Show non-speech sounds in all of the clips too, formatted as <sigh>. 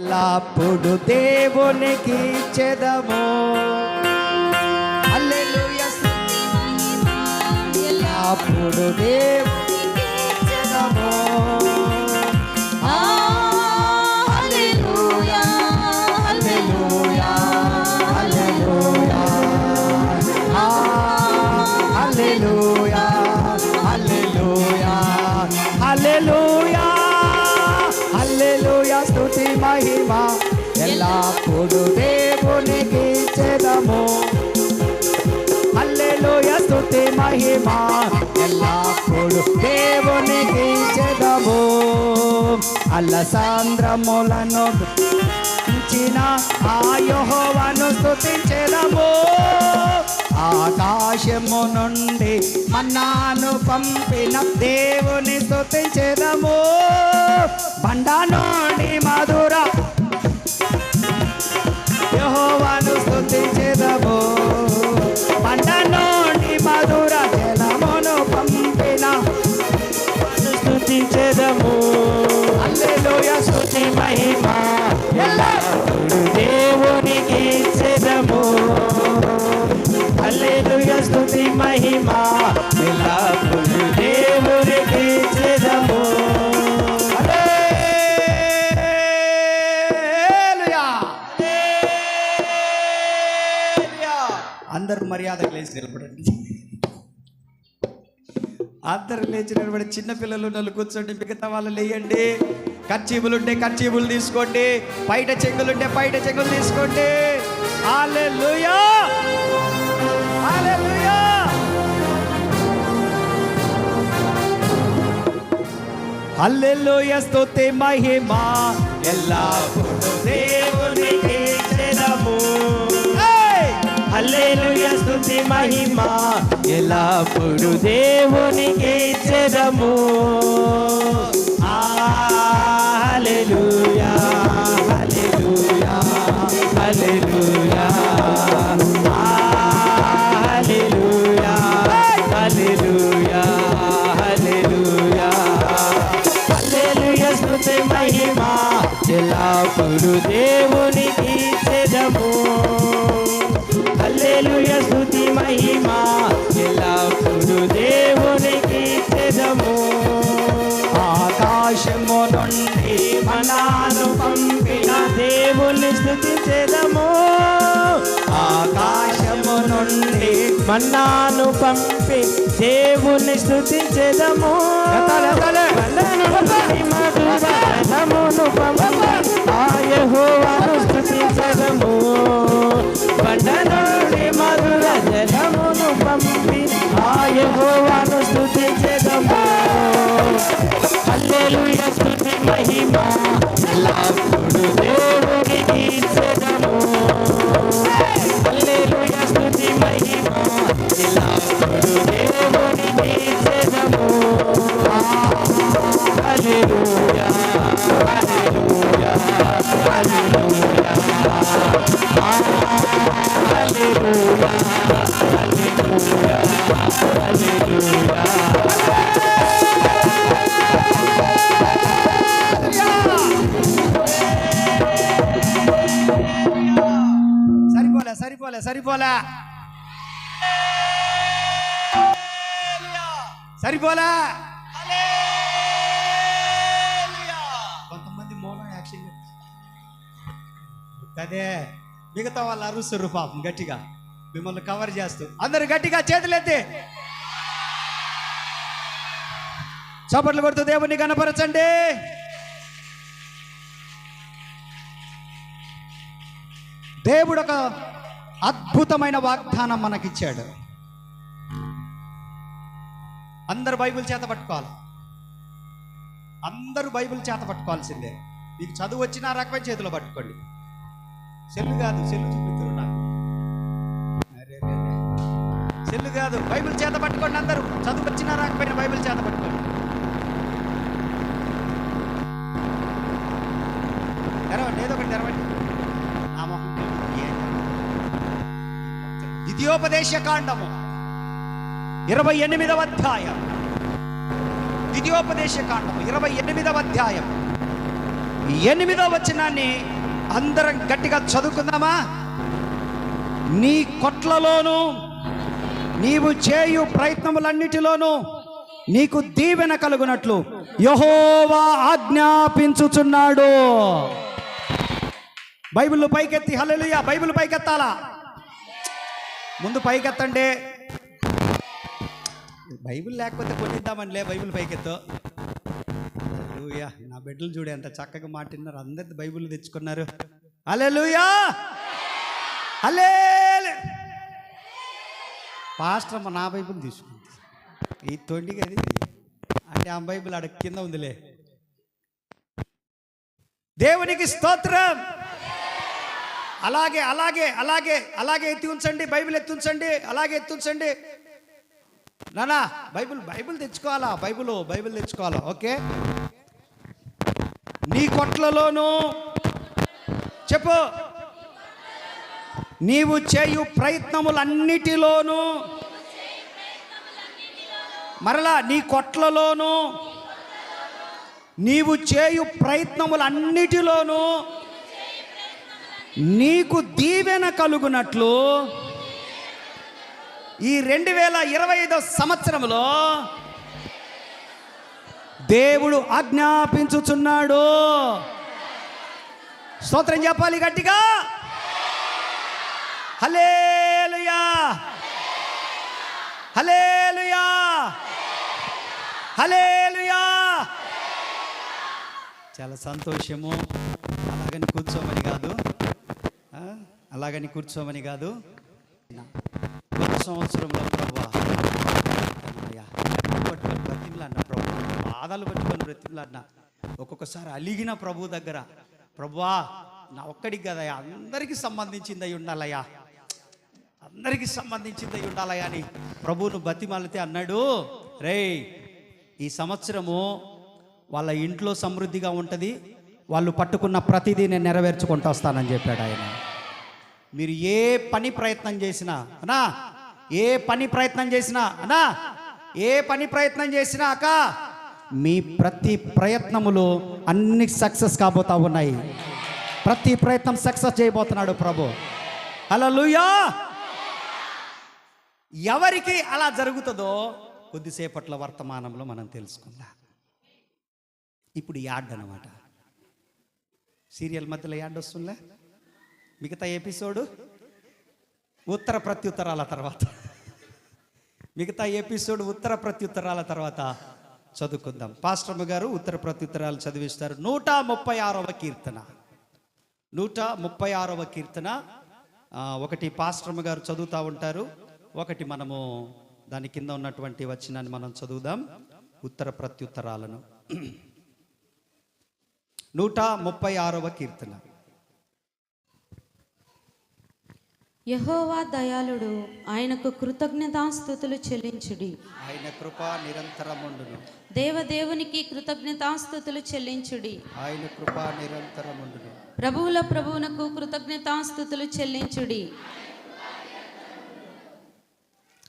ఎల్లప్పుడు దేవునికి చెదము. హల్లెలూయా ఎల్లప్పుడు దేవునికి స్థుతి మహిమ. ఎల్లప్పుడు దేవునికి చెదము అల్లెలోయ స్థుతి మహిమ. ఎల్లప్పుడు దేవునికి చెదము అల్లసాంద్రములను స్థుతించిన ఆ యెహోవాను స్తుతించెదము ఆకాశము నుండి మన్నాను పంపిన దేవుని స్తుతించెదము బండ నుండి మధుర యెహోవాను స్తుతించెదము బండ నుండి మధుర జలమును పంపిన స్థుతించెదము అల్లెలోయ స్థుతి మహిమ. ఎలా హల్లెలూయా స్తుతి మహిమ ఎల్లప్పుడు దేవునికి చేదము హల్లెలూయా. అందరూ మర్యాదకు లేచి నిలబడండి. అందరు లేచి నిలబడి చిన్నపిల్లలు నన్ను కూర్చోండి మిగతా వాళ్ళు లేయండి. కర్చీపులుంటే కర్చీబులు తీసుకోండి బయట చెంగులుంటే బయట చెంగులు తీసుకోండి. హల్లెలూయా. హల్లెలూయా స్తుతి మహిమా ఎల్లప్పుడూ దేవునికి ఇచ్చెదము ఏయ్! హల్లెలూయా స్తుతి మహిమ ఎల్లప్పుడు దేవునికి ఇచ్చెదము ఆ, హల్లెలూయా హల్లెలూయా హల్లెలూయా నుండి మనాను పంపిన దేవుని స్థుతించెదము ఆకాశము నుండి మన్నాను పంపి దేవుని స్థుతించెదము ఎత్తాలి, ఎత్తాలి. మధురమును పంపి ఆ యెహోవాను స్థుతించెదము బండ నుండి మధుర జలమును పంపి ఆ యెహోవాను సరిపోలే సరిపోలే సరిపోలే సరిపోలే కొంతమంది మౌనం యాక్షన్ అదే మిగతా వాళ్ళు అరుస్తారు పాపం గట్టిగా మిమ్మల్ని కవర్ చేస్తూ. అందరు గట్టిగా చేతులెత్తి. చప్పట్లు కొడుతూ దేవుణ్ణి కనపరచండి. దేవుడు ఒక అద్భుతమైన వాగ్దానం మనకిచ్చాడు. అందరు బైబిల్ చేత పట్టుకోవాలి. అందరూ బైబిల్ చేత పట్టుకోవాల్సిందే. మీకు చదువు వచ్చినా రకమైన చేతిలో పట్టుకోండి. సెల్లు కాదు సెల్లు చూపిస్తారు సెల్లు కాదు బైబిల్ చేత పట్టుకోండి అందరూ. చదువు వచ్చినా రాకపోయినా బైబిల్ చేత పట్టుకోండి. తెరవండి ఏదో ఒకటి తెరవండి. ద్వితీయోపదేశ కాండము ఇరవై ఎనిమిదవ అధ్యాయం. ద్వితీయోపదేశ కాండము ఇరవై ఎనిమిదవ అధ్యాయం. ఎనిమిదో వచనాన్ని అందరం గట్టిగా చదువుకుందామా? నీ కొట్లలోనూ నీవు చేయు ప్రయత్నములన్నిటిలోనూ నీకు దీవెన కలుగునట్లు యహోవా ఆజ్ఞాపించుచున్నాడు. బైబిల్ పైకెత్తి హల్లెలూయా బైబిల్ పైకెత్తాలా? ముందు పైకెత్తండి. బైబిల్ లేకపోతే కొనిద్దామనిలే బైబిల్ పైకెత్తు. హల్లెలూయా నా బిడ్డలు చూడే ఎంత చక్కగా మాటిన్నారు అందరి బైబిల్ తెచ్చుకున్నారు. హల్లెలూయా! అలే పాస్టర్ అమ్మ నా బైబిల్ తీసుకుంది. ఈ తొండికి అది అంటే ఆ బైబిల్ ఆడ కింద ఉందిలే. దేవునికి స్తోత్రం. అలాగే అలాగే అలాగే అలాగే ఎత్తి ఉంచండి బైబిల్ ఎత్తి ఉంచండి అలాగే ఎత్తి ఉంచండి. నానా బైబిల్ బైబిల్ తెచ్చుకోవాలా? బైబిల్ బైబిల్ తెచ్చుకోవాలా? ఓకే? నీ కొట్లలోనూ చెప్పు. నీవు చేయు ప్రయత్నములన్నిటిలోనూ మరలా నీ కొట్లలోను నీవు చేయు ప్రయత్నములన్నిటిలోనూ నీకు దీవెన కలుగునట్లు ఈ రెండు వేల ఇరవై ఐదో సంవత్సరంలో దేవుడు ఆజ్ఞాపించుచున్నాడు. స్తోత్రం చెప్పాలి గట్టిగా. హలేలుయా హలేలుయా హలేలుయా చాలా సంతోషము. అలాగని కూర్చోమని కాదు. అలాగని కూర్చోమని కాదు. కొత్త సంవత్సరంలో ప్రభా. అయ్యా, పట్టుకొని బ్రతిమలాడిన ప్రభు. బాధలు పట్టుకొని బ్రతిమలాడిన. ఒక్కొక్కసారి అలిగిన ప్రభు దగ్గర. ప్రభువా నా ఒక్కడికి కదయ్యా అందరికీ సంబంధించింది అయి ఉండాలయ్యా అందరికీ సంబంధించింది అయి అని ప్రభువును బతిమాలితే అన్నాడు రేయ్ ఈ సంవత్సరము వాళ్ళ ఇంట్లో సమృద్ధిగా ఉంటుంది వాళ్ళు పట్టుకున్న ప్రతిదీ నేను నెరవేర్చుకుంటూ వస్తానని చెప్పాడు ఆయన. మీరు ఏ పని ప్రయత్నం చేసినా అనా ఏ పని ప్రయత్నం చేసినా అనా ఏ పని ప్రయత్నం చేసినాక మీ ప్రతి ప్రయత్నములు అన్ని సక్సెస్ కాబోతా ఉన్నాయి. ప్రతి ప్రయత్నం సక్సెస్ చేయబోతున్నాడు ప్రభు. హలో లూయా ఎవరికి అలా జరుగుతుందో కొద్దిసేపట్ల వర్తమానంలో మనం తెలుసుకుందాం. ఇప్పుడు యాడ్ అనమాట సీరియల్ మధ్యలో యాడ్ వస్తుందా మిగతా ఎపిసోడు? ఉత్తర ప్రత్యుత్తరాల తర్వాత. మిగతా ఎపిసోడ్ ఉత్తర ప్రత్యుత్తరాల తర్వాత చదువుకుందాం. పాస్టర్మ గారు ఉత్తర ప్రత్యుత్తరాలు చదివిస్తారు. నూట ముప్పై ఆరవ కీర్తన. నూట ముప్పై ఆరవ కీర్తన. ఒకటి పాస్టర్మ గారు చదువుతూ ఉంటారు. ఒకటి మనము దాని కింద ఉన్నటువంటి వచనాన్ని మనం చదువుదాం. ఉత్తర ప్రత్యుత్తరాలను. <clears throat> నూట ముప్పై ఆరవ కీర్తన. యహోవా దయాళుడు ఆయనకు కృతజ్ఞతాస్థుతులు చెల్లించుడి. ఆయన కృప నిరంతరముండును. దేవదేవునికి కృతజ్ఞతాస్థుతులు చెల్లించుడి. ఆయన కృప నిరంతరముండును. ప్రభువుల ప్రభువునకు కృతజ్ఞతాస్థుతులు చెల్లించుడి.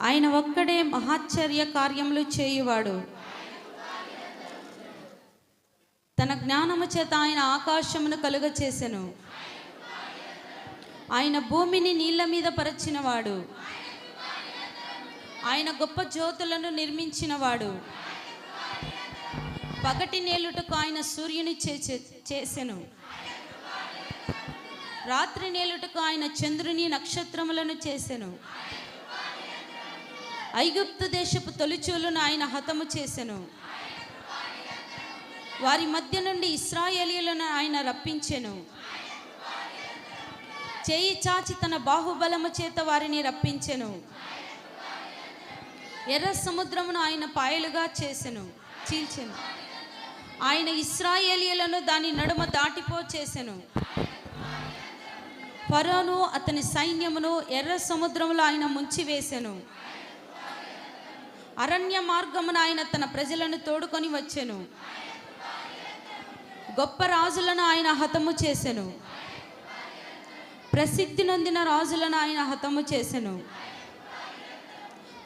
ఆయన ఒక్కడే మహాశ్చర్య కార్యములు చేయువాడు. తన జ్ఞానము చేత ఆయన ఆకాశమును కలుగ చేసెను ఆయన భూమిని నీళ్ళ మీద పరచినవాడు. ఆయన గొప్ప జ్యోతులను నిర్మించినవాడు. పగటి నేలుటకు ఆయన సూర్యుని చేసెను. రాత్రి నేలుటకు ఆయన చంద్రుని నక్షత్రములను చేసెను. ఐగుప్తు దేశపు తొలిచూలును ఆయన హతము చేసెను. వారి మధ్య నుండి ఇస్రాయేలీలను ఆయన రప్పించెను. చేయి చాచి తన బాహుబలము చేత వారిని రప్పించెను. ఎర్ర సముద్రమును ఆయన పాయలుగా చేసెను చీల్చెను. ఆయన ఇస్రాయేలీలను దాని నడుమ దాటిపో చేసెను. ఫరోను అతని సైన్యమును ఎర్ర సముద్రములో ఆయన ముంచివేసెను. అరణ్య మార్గమున ఆయన తన ప్రజలను తోడుకొని వచ్చెను. గొప్ప రాజులను ఆయన హతము చేసెను. ప్రసిద్ధి నొందిన రాజులను ఆయన హతము చేసెను.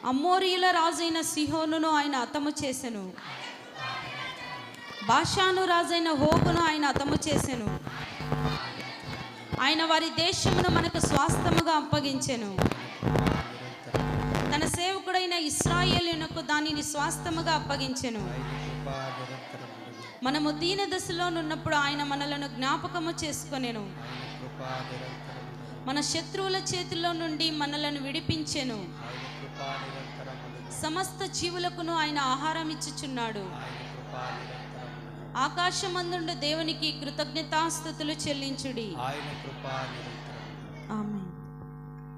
అమ్మోరియుల రాజైన సిహోనును ఆయన హతము చేసెను. భాషాను రాజైన హోగును ఆయన హతము చేసెను. ఆయన వారి దేశమును మనకు స్వాస్థముగా అప్పగించెను. తన సేవకుడైన ఇస్రాయేలునకు దానిని స్వాస్థముగా అప్పగించెను. మనము దీన దశలో ఉన్నప్పుడు ఆయన మనలను జ్ఞాపకము చేసుకొనెను. మన శత్రువుల చేతిలో నుండి మనలను విడిపించెను. సమస్త జీవులకును ఆయన ఆహారం ఇచ్చుచున్నాడు. ఆకాశమందుండు దేవునికి కృతజ్ఞతాస్థుతులు చెల్లించుడి. ఆయన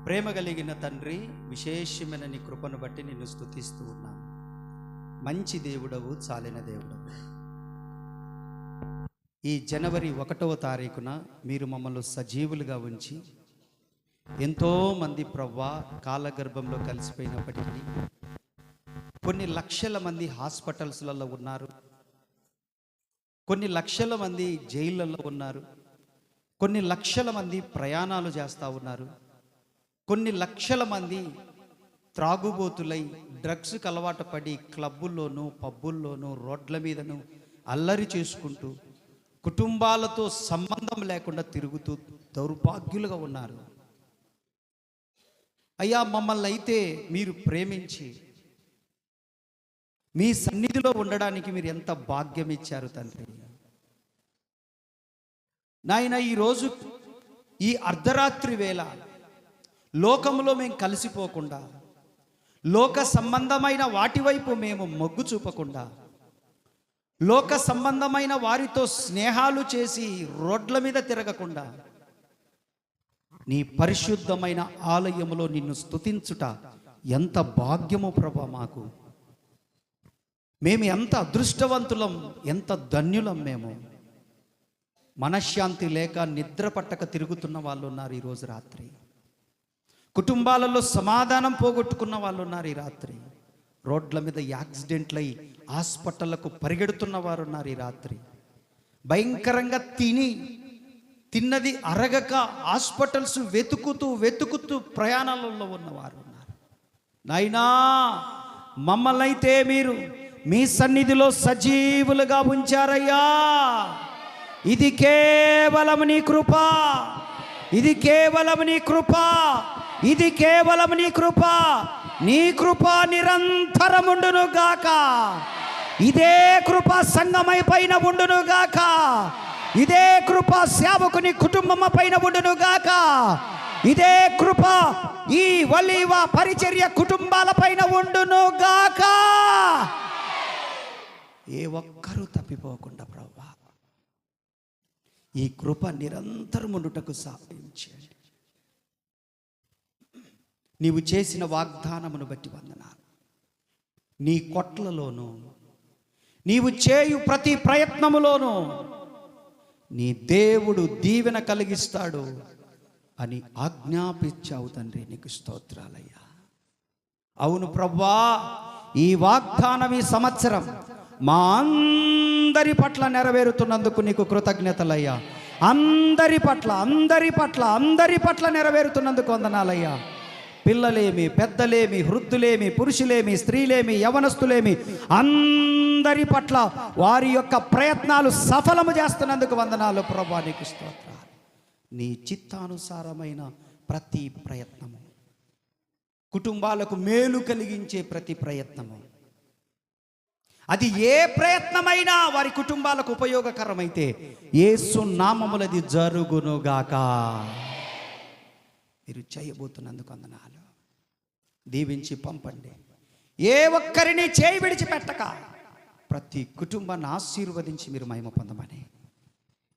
ప్రేమ కలిగిన తండ్రి విశేషమైన నీ కృపను బట్టి నిన్ను స్తుతిస్తూ ఉన్నాను మంచి దేవుడవు చాలిన దేవుడవు. ఈ జనవరి ఒకటవ తారీఖున మీరు మమ్మల్ని సజీవులుగా ఉంచి ఎంతోమంది ప్రవ్వా కాలగర్భంలో కలిసిపోయినప్పటికీ కొన్ని లక్షల మంది హాస్పిటల్స్లలో ఉన్నారు. కొన్ని లక్షల మంది జైళ్ళల్లో ఉన్నారు. కొన్ని లక్షల మంది ప్రయాణాలు చేస్తూ ఉన్నారు. కొన్ని లక్షల మంది త్రాగుబోతులై డ్రగ్స్కి అలవాటు పడి క్లబ్బుల్లోనూ పబ్బుల్లోనూ రోడ్ల మీదను అల్లరి చేసుకుంటూ కుటుంబాలతో సంబంధం లేకుండా తిరుగుతూ దౌర్భాగ్యులుగా ఉన్నారు. అయ్యా మమ్మల్ని అయితే మీరు ప్రేమించి మీ సన్నిధిలో ఉండడానికి మీరు ఎంత భాగ్యం ఇచ్చారు తండ్రి. నాయన ఈరోజు ఈ అర్ధరాత్రి వేళ లోకంలో మేము కలిసిపోకుండా లోక సంబంధమైన వాటి వైపు మేము మొగ్గు చూపకుండా లోక సంబంధమైన వారితో స్నేహాలు చేసి రోడ్ల మీద తిరగకుండా నీ పరిశుద్ధమైన ఆలయములో నిన్ను స్తుతించుట ఎంత భాగ్యము ప్రభా మాకు. మేము ఎంత అదృష్టవంతులం ఎంత ధన్యులం మేము. మనశ్శాంతి లేక నిద్ర పట్టక తిరుగుతున్న వాళ్ళు ఉన్నారు ఈరోజు రాత్రి. కుటుంబాలలో సమాధానం పోగొట్టుకున్న వాళ్ళు ఉన్నారు ఈ రాత్రి. రోడ్ల మీద యాక్సిడెంట్లై హాస్పిటళ్ళకు పరిగెడుతున్న వారు ఉన్నారు ఈ రాత్రి. భయంకరంగా తిని తిన్నది అరగక హాస్పిటల్స్ వెతుకుతూ వెతుకుతూ ప్రయాణాలలో ఉన్నవారు ఉన్నారు నాయనా మమ్మల్ని అయితే మీరు మీ సన్నిధిలో సజీవులుగా ఉంచారయ్యా. ఇది కేవలం నీ కృప. ఇది కేవలం నీ కృప. ఇది కేవలం నీ కృప. నీ కృప నిరంతరముండును గాక. ఇదే కృప సంగమై పైన ఉండును గాక. ఇదే కృప సేవకుని కుటుంబం పైన ఉండును గాక. ఇదే కృప ఈ వలీవ పరిచర్య కుటుంబాల పైన ఉండును గాక. ఏ ఒక్కరూ తప్పిపోకుండా ప్రభా ఈ కృప నిరంతరం ఉండుటకు సాధించండి నీవు చేసిన వాగ్దానమును బట్టి వందనాలు. నీ కొట్లలోనూ నీవు చేయు ప్రతి ప్రయత్నములోనూ నీ దేవుడు దీవెన కలిగిస్తాడు అని ఆజ్ఞాపించావు తండ్రి నీకు స్తోత్రాలయ్యా. అవును ప్రవ్వా ఈ వాగ్దానం ఈ సంవత్సరం మా అందరి పట్ల నెరవేరుతున్నందుకు నీకు కృతజ్ఞతలయ్యా. అందరి పట్ల అందరి పట్ల అందరి పట్ల నెరవేరుతున్నందుకు వందనాలయ్యా. పిల్లలేమి పెద్దలేమి వృద్ధులేమి పురుషులేమి స్త్రీలేమి యవనస్తులేమి అందరి పట్ల వారి యొక్క ప్రయత్నాలు సఫలము చేస్తున్నందుకు వందనాలు. ప్రభానికి స్తోత్ర నీ చిత్తానుసారమైన ప్రతి ప్రయత్నము కుటుంబాలకు మేలు కలిగించే ప్రతి ప్రయత్నము అది ఏ ప్రయత్నమైనా వారి కుటుంబాలకు ఉపయోగకరమైతే ఏసు నామములది జరుగునుగాక. మీరు చేయబోతున్నందుకు వందనాలు. దీవించి పంపండి. ఏ ఒక్కరిని చేయి విడిచిపెట్టక ప్రతి కుటుంబాన్ని ఆశీర్వదించి మీరు మహిమ పొందమని.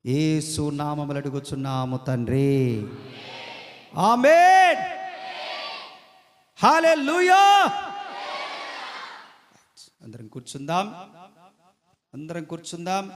ఏసు సునామములు అడుగుచున్నాము తండ్రి. ఆమెన్. హాలే లూయా అందరం కూర్చుందాం. అందరం కూర్చుందాం.